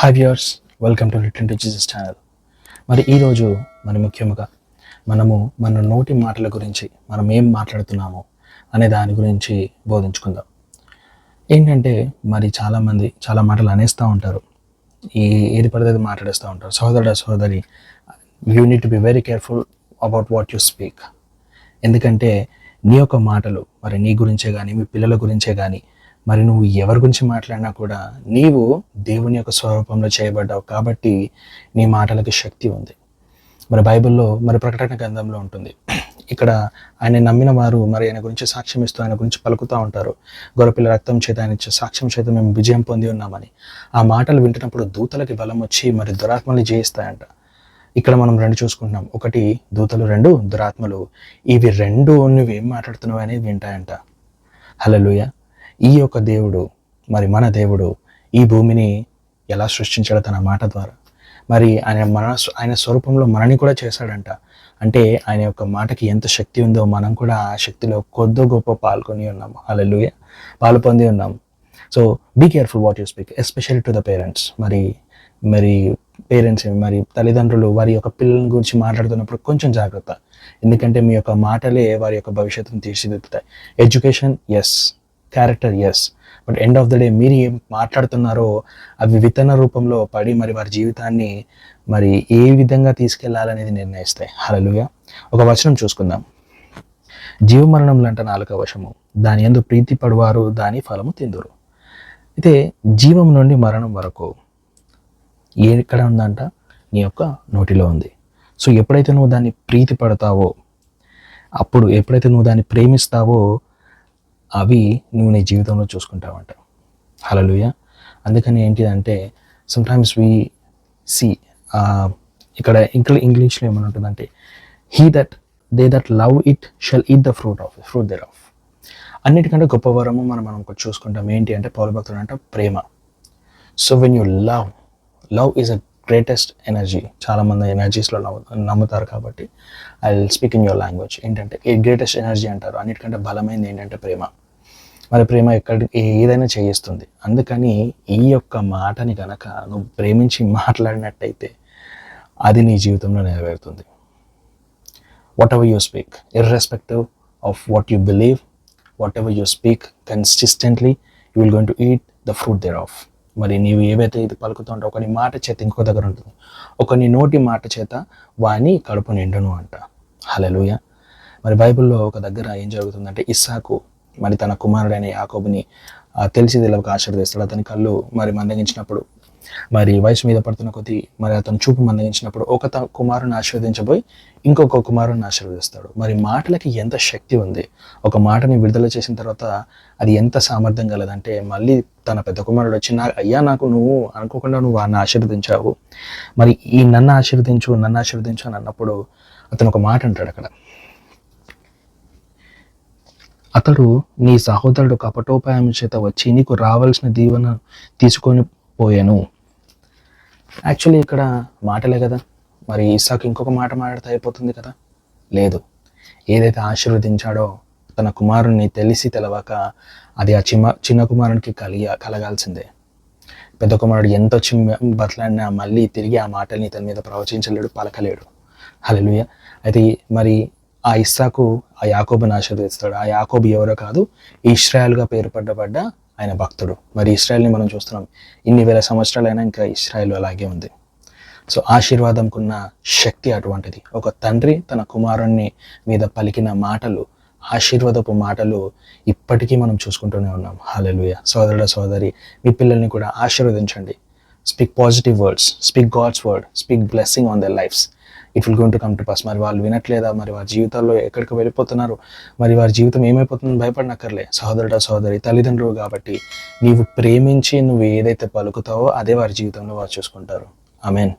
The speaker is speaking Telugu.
Hi viewers welcome to return to Jesus channel మరి ఈరోజు మరి ముఖ్యంగా మనము మన నోటి మాటల గురించి మనం ఏం మాట్లాడుతున్నామో అనే దాని గురించి బోధించుకుందాం. ఏంటంటే మరి చాలామంది చాలా మాటలు అనేస్తూ ఉంటారు. ఈ ఏది పడితే మాట్లాడేస్తూ ఉంటారు. సోదరుడు సహోదరి you need to be very careful about what you speak ఎందుకంటే నీ యొక్క మాటలు మరి నీ గురించే కానీ మీ పిల్లల గురించే కానీ మరి నువ్వు ఎవరి గురించి మాట్లాడినా కూడా నీవు దేవుని యొక్క స్వరూపంలో చేయబడ్డావు కాబట్టి నీ మాటలకు శక్తి ఉంది. మరి బైబిల్లో మరి ప్రకటన గ్రంథంలో ఉంటుంది. ఇక్కడ ఆయన నమ్మిన వారు మరి ఆయన గురించి సాక్ష్యం ఇస్తూ ఆయన గురించి పలుకుతూ ఉంటారు. గొర్రెపిల్ల రక్తం చేత ఆయన సాక్ష్యం చేత మేము విజయం పొంది ఉన్నామని. ఆ మాటలు వింటున్నప్పుడు దూతలకి బలం వచ్చి మరి దురాత్మల్ని జయిస్తాయంట. ఇక్కడ మనం రెండు చూసుకుంటున్నాం. ఒకటి దూతలు రెండు దురాత్మలు. ఇవి రెండు నువ్వేం మాట్లాడుతున్నావు అనేది వింటాయంట. హలలుయ ఈ యొక్క దేవుడు మరి మన దేవుడు ఈ భూమిని ఎలా సృష్టించాడో తన మాట ద్వారా. మరి ఆయన మన ఆయన స్వరూపంలో మనని కూడా చేశాడంట. అంటే ఆయన యొక్క మాటకి ఎంత శక్తి ఉందో మనం కూడా ఆ శక్తిలో కొద్దో గొప్ప పాల్గొని ఉన్నాము. హలలుయ పాలు పొంది ఉన్నాము. So be careful what you speak especially to the parents మరి మరి పేరెంట్స్ మరి తల్లిదండ్రులు వారి యొక్క పిల్లల గురించి మాట్లాడుతున్నప్పుడు కొంచెం జాగ్రత్త. ఎందుకంటే మీ యొక్క మాటలే వారి యొక్క భవిష్యత్తును తీర్చిదిద్దుతాయి. Education is character is but end of the day మీరు ఏం మాట్లాడుతున్నారో అవి విత్తన రూపంలో పడి మరి వారి జీవితాన్ని మరి ఏ విధంగా తీసుకెళ్ళాలనేది నిర్ణయిస్తాయి. హలలుగా ఒక వచనం చూసుకుందాం. జీవమరణం లాంటి నాలుక వశము. దాని ఎందు ప్రీతి పడువారు దాని ఫలము తిందురు. అయితే జీవం నుండి మరణం వరకు ఎక్కడ ఉందంట? నీ యొక్క నోటిలో ఉంది. సో ఎప్పుడైతే నువ్వు దాన్ని ప్రీతి పడతావో అప్పుడు ఎప్పుడైతే నువ్వు దాన్ని ప్రేమిస్తావో అవి నువ్వు నీ జీవితంలో చూసుకుంటావంట. హలలుయ అందుకని ఏంటిదంటే సమ్టైమ్స్ వీ సి ఇక్కడ ఇంకా ఇంగ్లీష్లో ఏమైనా ఉంటుందంటే he that they that love it shall eat the fruit of fruit thereof అన్నిటికంటే గొప్ప వరము మనం మనం చూసుకుంటాం. ఏంటి అంటే పౌరభక్తుడు అంటే ప్రేమ. So when you love love is a greatest energy చాలామంది ఎనర్జీస్లో నమ్ముతారు కాబట్టి I will speak in your language ఏంటంటే ఏ గ్రేటెస్ట్ ఎనర్జీ అంటారు? అన్నిటికంటే బలమైనది ఏంటంటే ప్రేమ. మరి ప్రేమ ఎక్కడ ఏదైనా చేయిస్తుంది. అందుకని ఈ యొక్క మాటని కనుక నువ్వు ప్రేమించి మాట్లాడినట్టయితే అది నీ జీవితంలో నెరవేరుతుంది. Whatever you speak irrespective of what you believe whatever you speak consistently you will going to eat the fruit thereof మరి నీవు ఏవైతే ఇది పలుకుతుంటో ఒక మాట చేత ఇంకో దగ్గర ఉంటుంది ఒకని నోటి మాట చేత వాని కడుపు నిండును అంట. హలలుయ మరి బైబిల్లో ఒక దగ్గర ఏం జరుగుతుందంటే ఇస్సాకు మరి తన కుమారుడైన యాకోబుని తెలిసి తెలవక ఆశీర్వదిస్తాడు. అతని కళ్ళు మరి మందగించినప్పుడు మరి వయసు మీద పడుతున్న కొద్దీ మరి అతను చూపు మందగించినప్పుడు ఒక త కుమారుని ఆశీర్వదించబోయి ఇంకొక కుమారుని ఆశీర్వదిస్తాడు. మరి మాటలకి ఎంత శక్తి ఉంది. ఒక మాటని విడుదల చేసిన తర్వాత అది ఎంత సామర్థ్యం కలదంటే మళ్ళీ తన పెద్ద కుమారుడు వచ్చి నా అయ్యా నాకు నువ్వు అనుకోకుండా నువ్వు వాడిని ఆశీర్వదించావు. మరి ఈ నన్ను ఆశీర్వదించు నన్ను ఆశీర్వదించు అని అన్నప్పుడు అతను ఒక మాట అంటాడు అక్కడ. అతడు నీ సహోదరుడు కపటోపాయం చేత వచ్చి నీకు రావాల్సిన దీవెన తీసుకొని పోయాను. యాక్చువల్లీ ఇక్కడ మాటలే కదా. మరి ఇసాకు ఇంకొక మాట మాట్లాడితే అయిపోతుంది కదా? లేదు. ఏదైతే ఆశీర్వదించాడో తన కుమారుణ్ణి తెలిసి తెలవక అది ఆ చిమ్మ చిన్న కుమారునికి కలిగ కలగాల్సిందే. పెద్ద కుమారుడు ఎంతో చిమ్మ బతలాడినా మళ్ళీ తిరిగి ఆ మాటల్ని తన మీద ప్రవచించలేడు పలకలేడు. హలలుయ అయితే మరి ఆ ఇస్సాకు ఆ యాకోబుని ఆశీర్వదిస్తాడు ఆ యాకోబు ఎవరో కాదు ఇస్రాయల్గా పేరు పడ్డబడ్డ ఆయన భక్తుడు. మరి ఇస్రాయల్ని మనం చూస్తున్నాం. ఇన్ని వేల సంవత్సరాలైనా ఇంకా ఇస్రాయల్ అలాగే ఉంది. సో ఆశీర్వాదంకున్న శక్తి అటువంటిది. ఒక తండ్రి తన కుమారుణ్ణి మీద పలికిన మాటలు ఆశీర్వదపు మాటలు ఇప్పటికీ మనం చూసుకుంటూనే ఉన్నాం. హాలెలుయ సోదరుడ సోదరి మీ పిల్లల్ని కూడా ఆశీర్వదించండి. Speak positive words speak God's word speak blessing on their lifes it will gone to come to pass మరి వాళ్ళు వినట్లేదా? మరి వారి జీవితాల్లో ఎక్కడికి వెళ్ళిపోతున్నారు? మరి వారి జీవితం ఏమైపోతుందని భయపడనక్కర్లే. సహోదరుడ సహోదరి తల్లిదండ్రులు కాబట్టి నీవు ప్రేమించి నువ్వు ఏదైతే పలుకుతావో అదే వారి జీవితంలో వారు చూసుకుంటారు. I mean